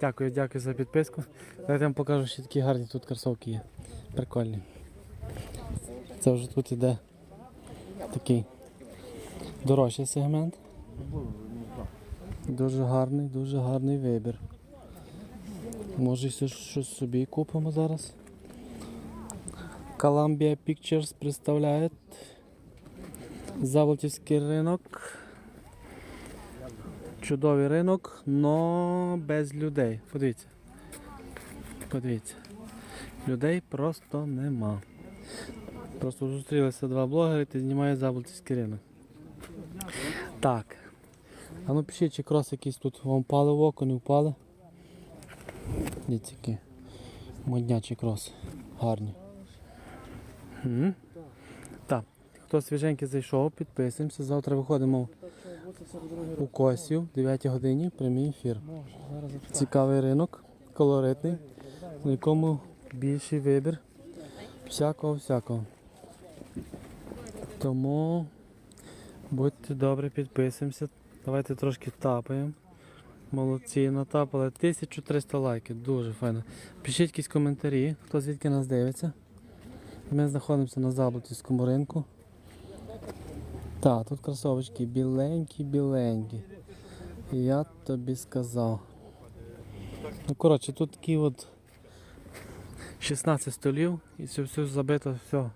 Дякую, дякую за підписку. Давайте я вам покажу, що такі гарні тут кросовки є. Прикольні. Це вже тут іде такий дорожчий сегмент. Дуже гарний, дуже гарний вибір. Може щось, щось собі купимо зараз. Columbia Pictures представляє Заволтівський ринок. Чудовий ринок, но без людей. Подивіться. Подивіться. Людей просто нема. Просто зустрілися два блогери і знімають Заболтівський ринок. Так. А ну пишіть, чи крос якийсь тут вам впали в око, не впали. Дивіться які. Моднячі кроси. Гарні. М. Так. Хто свіженький зайшов, підписуємося. Завтра виходимо у Косів, 9 годині, прямий ефір. Цікавий ринок, колоритний, на якому більший вибір всякого-всякого. Тому будьте добрі, підписуємося. Давайте трошки тапаємо. Молодці, натапали 1300 лайків, дуже файно. Пишіть якісь коментарі, хто звідки нас дивиться. Ми знаходимося на Заблутівському ринку. Так, тут кросовочки біленькі, біленькі. Я тобі сказав. Ну, коротше, тут такі от 16 столів і все все забито, все